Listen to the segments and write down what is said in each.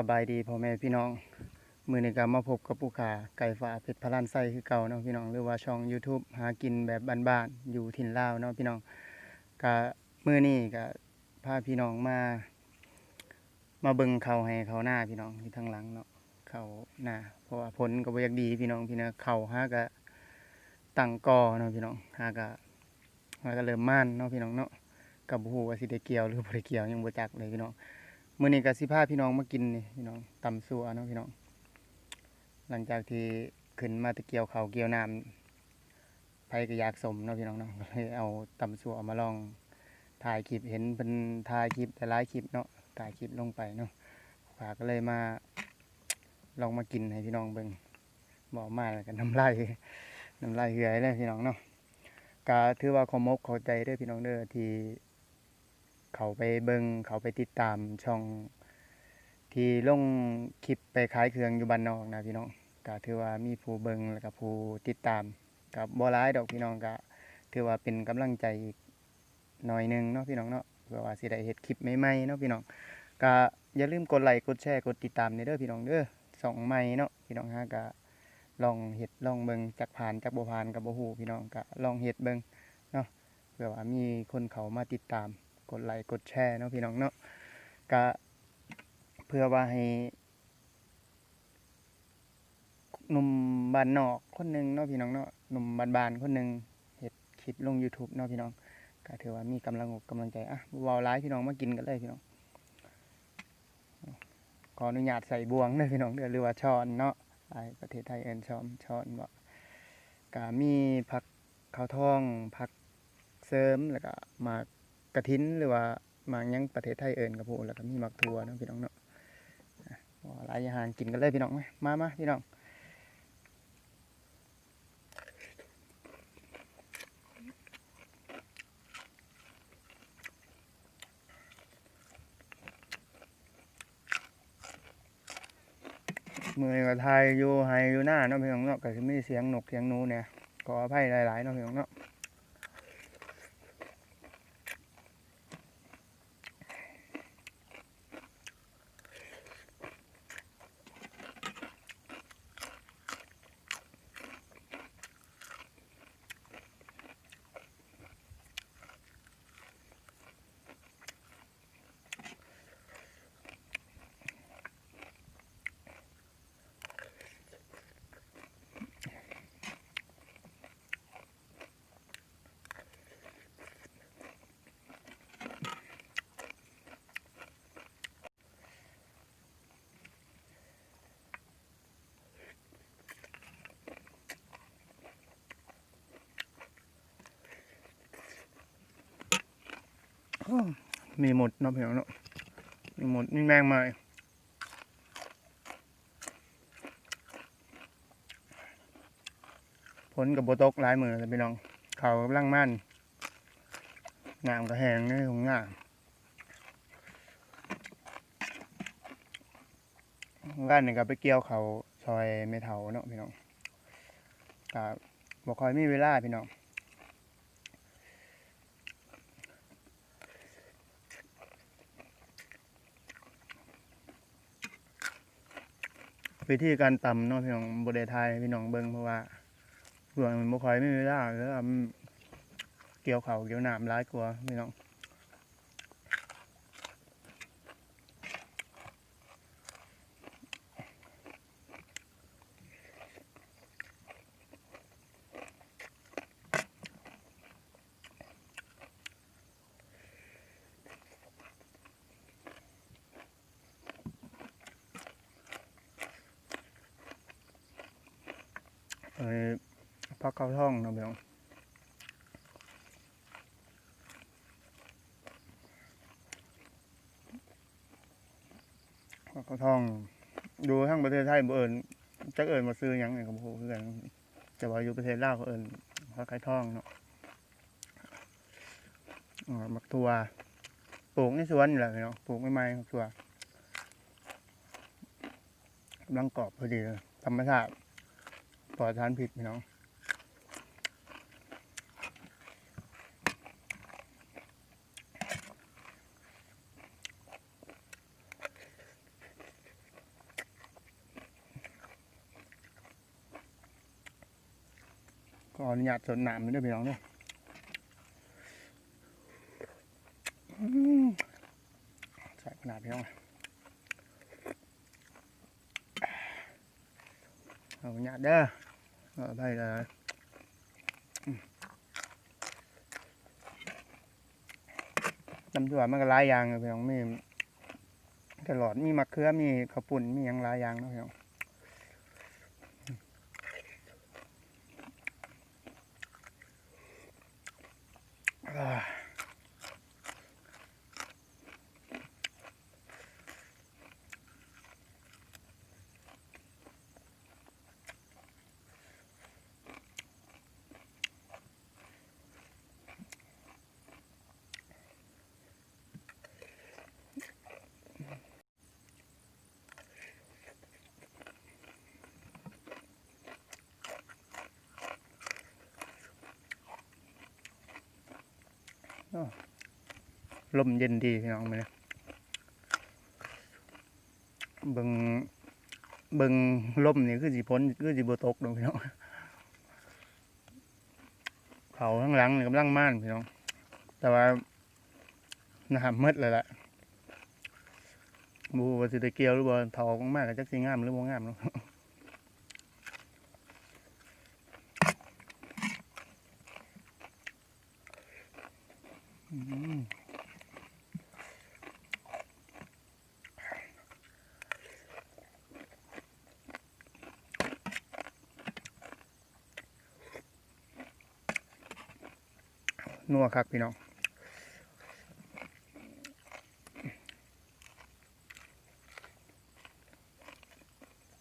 สบายดีพ่อแม่พี่น้องมือในี้ก็มาพบกับผู้ขาไก่ฟ้าเพชรพลันไส้คือเก่าเนาะพี่น้องหรือว่าช่อง YouTube หากินแบบบ้านๆอยู่ถิ่นลาวเนาะพี่น้องก็มือนี้ก็พาพี่น้องมา มาเบิ่งเขาให้เขาหน้าพี่น้องที่ทางหลังเนาะเขาหน้าเพราะว่าผลก็บ่อยากดีพี่น้องพี่นะเขาหากะตั้งกอเนาะพี่น้องหากะหากะเริ่มม่านเนาะพี่น้องเนาะกับบ่ฮู้ว่าสิได้เกี่ยวหรือบ่ได้เกี่ยวยังบ่จักเลยพี่น้อง มื้อนี้ก็สิพาพี่น้องมากินนี่พี่น้องตำสัวเนาะพี่น้อง หลังจากที่ขึ้นมาตะเกียวเขาเกี่ยวน้ำไผก็อยากสมเนาะพี่น้องเนาะก็เลยเอาตำสัวมาลองถ่ายคลิปเห็นเป็นถ่ายคลิปหลายคลิปเนาะถ่ายคลิปลงไปเนาะฝาก็เลยมาลองมากินให้พี่น้องเบิ่งบอกมาแล้วกันน้ำลายน้ำลายเหือยเลยพี่น้องเนาะก็ถือว่าขอมกขอใจด้อพี่น้องเด้อที่ เขาไปเบิงเขาไปติดตามช่อง ที่ลงคลิปไปขายเครื่องอยู่บ้านนอกนะพี่น้องก็ถือว่ามีผู้เบิงแล้วก็ผู้ติดตามกับบ่ร้ายดอกพี่น้องก็ถือว่าเป็นกำลังใจอีกหน่อยหนึงเนาะพี่น้องเนาะเพื่อว่าสิได้เฮ็ดคลิปใหม่ๆเนาะพี่น้องก็อย่าลืมกดไลค์กดแชร์กดติดตามในเด้อพี่น้องเด้อสองใหม่เนาะพี่น้องฮะก็ลองเฮ็ดลองเบิงจักผ่านจักบ่ผ่านก็บ่ฮู้พี่น้องก็ลองเฮ็ดเบิงเนาะเพื่อว่ามีคนเขามาติดตาม กดไลค์กดแชร์เนาะพี่น้องเนาะก็เพื่อว่าให้หนุ่มบ้านนอกคนหนึ่งเนาะพี่น้องเนาะหนุ่มบ้านๆคนหนึ่งเฮ็ดคลิปลง YouTube เนาะพี่น้องก็ถือว่ามีกำลังอกกำลังใจอะว้าหลายพี่น้องมากินกันเลยพี่น้องขออนุญาตใส่บวงเด้อพี่น้องเด้อหรือว่าช้อนเนาะหลายประเทศไทยเอินช้อนช้อนบ่ก็มีผักข้าวทองผักเสริมแล้วก็หมาก กระถินหรือว่าหมากยังประเทศไทยเอิญกับผู้แล้วก็มีหมักทัวเนาะพี่น้องเนาะหลายอาหารกินกันเลยพี่น้องไหมมามาพี่น้องมือก็ทยอยู่ไฮอยู่หน้าเนาะพี่น้องเนาะก็จะมีเสียงนกเสียงนูเนี่ยขออภัยหลายๆเนาะพี่น้องเนาะ อ้อ มีหมดเนาะพี่น้องเนาะมีหมดมีแมงมาอีกผลกับโบตกหลายมือเลยพี่น้อง เขากำลังมั่นน้ำก็แห้งในของหน้ากันนี่ก็ไปเกี่ยวเขาซอยเมเถาเนาะพี่น้องก็บ่ค่อยมีเวลาพี่น้อง วิธีการตำเนาะพี่น้องบไดไทยพี่น้องเบิ้งเพราะว่าเพื่อนมันบ่ค่อยไม่มีเวลาแล้วเกี่ยวเขาเกี่ยวหนามร้ายกลัวพี่น้องเอ้ย พักเข้าท้องนาะพี่น้องพักเข้าท้อง ดูทั้งประเทศไทยบ่เอิญจักเอิญมาซื้อหยังไงกับโหคือกันแต่ว่าอยู่ประเทศลาวเขาเอิญพักไข่ท้องเนาะอ่ามักทัวปลูกในสวนนี่แหละพี่น้องปลูกไม่ไม้มักทัวกำลังกรอบพอดีธรรมชาติปลอดสารผิดพี่น้อง อนุญาตสดน้ำนี่เด้วยพี่น้องเด้ออืมใส่ขนาดพี่น้องเอาอนุญาตเด้อเอาไปเลยอืมจำตัวมันก็หลายอย่างเลยพี่น้องมีตลอดมีมะเขือมีข้าวปุ่นมีหยังหลายอย่างเนาะพี่น้อง ลมเย็นดีพี่น้องมาเลยเบิงเบิงลมนี่คือสิพ้นคือสิบตกดอกพี่น้องเขาข้างหลังนี่กำลังม่านพี่น้อง แต่ว่าน้ำมืดเลยล่ะบูว่าสิได้เกียวหรือบ่เผามากๆก็จักสิงามหรือบ่งามเนาะ นัวคักพี่น้อง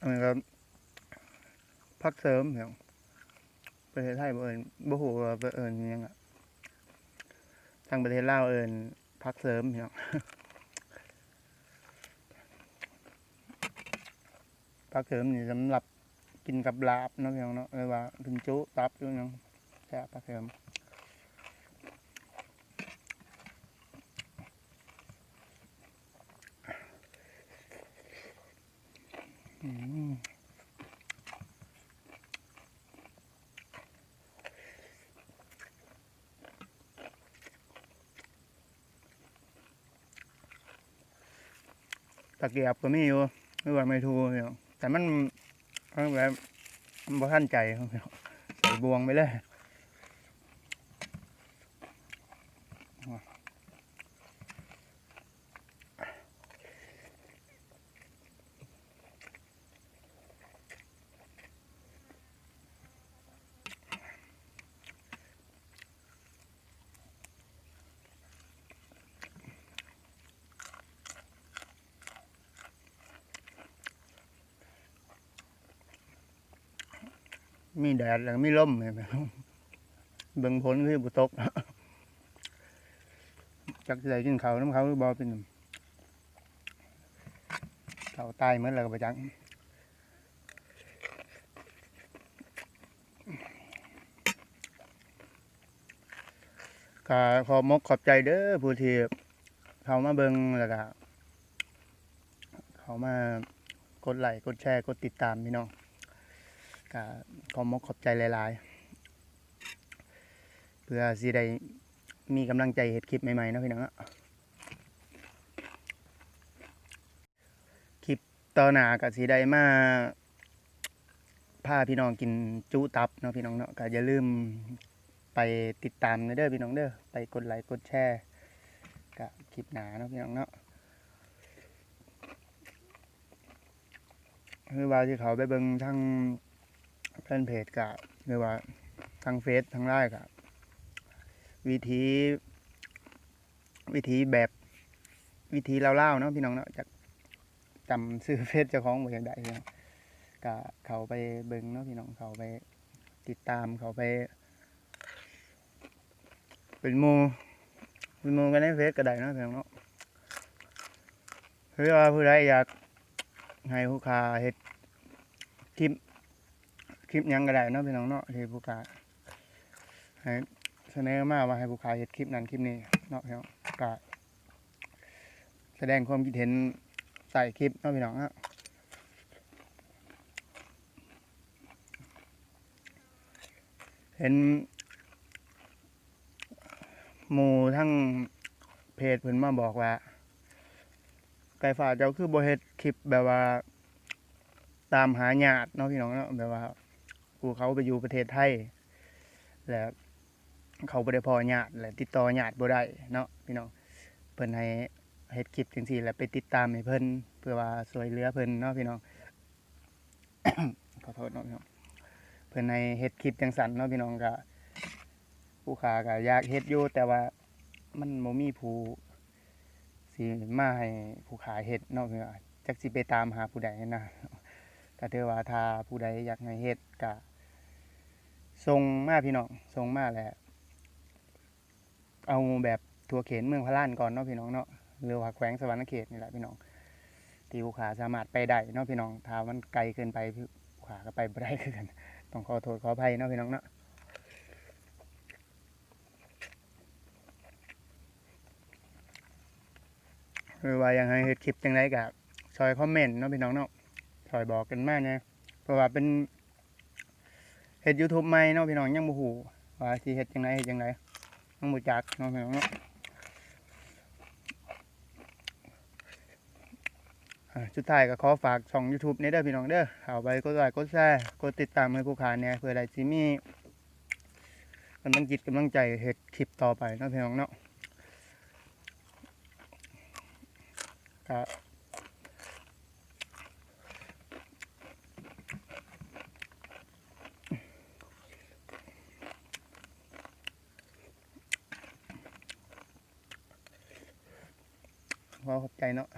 อันนี้ก็พักเสริมพี่น้อประเทศไทยบ่เอิญบ่ฮู้ว่าบ่เอิญยังอะ ทางประเทศลาวเอิญพักเสริมพี่น้องพักเสริมนี่สำหรับกินกับลาบเนาะพี่น้องเนาะหรือว่าถึงจุตับอยู่เนาะแซ่บพักเสริมอืม ตะเกียบก็มีอยู่ไม่ว่าไม่ทูพี่น้องแต่มันมันแบบมันบ่ทันใจครับพี่น้องใส่บวงไปเลย มีแดดแล้วมีลมเนไหมเบิ่งผลคือบุตกจักสิได้กินเขาน้ำเขาหรือบอเป็นเขาตายเหมือนแล้วก็ไปจังก็ขอมกขอบใจเด้อผู้ที่เขามาเบิ่งแล้วก็เขามากดไลค์กดแชร์กดติดตามพี่น้อง ก็ขอมกขอบใจหลายๆ เพื่อสิได้มีกำลังใจเฮ็ดคลิปใหม่ๆนะพี่น้องเนาะคลิปต่อหน้าก็สิได้มาพาพี่น้องกินจุตับเนาะพี่น้องเนาะก็อย่าลืมไปติดตามเด้อพี่น้องเด้อไปกดไลค์กดแชร์ก็คลิปหนาเนาะพี่น้องเนาะคือว่าที่เขาไปเบิ่งทั้ง แฟนเพจกับหรือว่าทางเฟซทางไลน์กับวิธี วิธีแบบวิธีเล่าๆเนาะพี่น้องเนาะจากจำซื้อเฟซเจ้าของบ่อย่างใดเนาะก็เขาไปเบิ่งเนาะพี่น้องเขาไปติดตามเขาไป เป็นหมูเป็นหมูกันในเฟซก็ได้เนาะพี่น้องเนาะหรือว่าผู้ใดอยากให้ผู้ค้าเฮ็ดคลิป ลิปยังก็ได้เนาะพี่น้องเนาะที่ผู้ค้าให้เสนอมาว่าให้ผู้ค้าเฮ็ดคลิปนั้นคลิปนี้เนาะพี่น้องก็แสดงความคิดเห็นใส่คลิปเนาะพี่น้องฮะเห็นหมู่ทั้งเพจเพิ่นมาบอกว่า ไก่ฟ้าเจ้าคือบ่เฮ็ดคลิปแบบว่า ตามหาญาติเนาะพี่น้องเนาะแบบว่า ผู้เขาไปอยู่ประเทศไทยแล้วเขาบ่ได้พอญาติและติดต่อญาติบ่ได้เนาะพี่น้องเพิ่นให้เฮ็ดคลิปจังซี่แล้วไปติดตามให้เพิ่นเพื่อว่าช่วยเหลือเพิ่นเนาะพี่น้องขอโทษเนาะพี่น้องเพิ่นให้เฮ็ดคลิปจังซั่นเนาะพี่น้องก็ผู้ค้าก็อยากเฮ็ดอยู่แต่ว่ามันบ่มีผู้สิมาให้ผู้ขายเฮ็ดเนาะพี่น้องจักสิไปตามหาผู้ใดนะก็ถือว่าถ้าผู้ใดอยากให้เฮ็ดก็ ส่งมาพี่น้องส่งมาแหละเอาแบบทัวเขนเมืองพะล้านก่อนเนาะพี่น้องเนาะหรือว่าแขวงสวรรณเขตนี่แหละพี่น้องที่ผู้ขาสามารถไปได้เนาะพี่น้องถ้ามันไกลเกินไปผู้ขาก็ไปบ่ได้คือกันต้องขอโทษขออภัยเนาะพี่น้องเนาะหรือว่ายากให้เฮ็ดคลิปจังไดก็ช่วยคอมเมนต์เนาะพี่น้องเนาะถอยบอกกันมาเนี่ยเพราะว่าเป็น เฮ็ด YouTube ใหม่เนาะพี่น้องยังบ่ฮู้ว่าสิเฮ็ดจังไดเฮ็ดจังไดยังบ่จักเนาะพี่น้องเนาะสุดท้ายก็ขอฝากช่อง YouTube นี้เด้อพี่น้องเด้อเข้าไปกดไลค์กดแชร์กดติดตามให้ผู้ค้าเนี่ยเพื่อได้สิมีกำลังจิตกำลังใจเฮ็ดคลิปต่อไปเนาะพี่น้องเนาะก็ขอขอบใจ เนาะ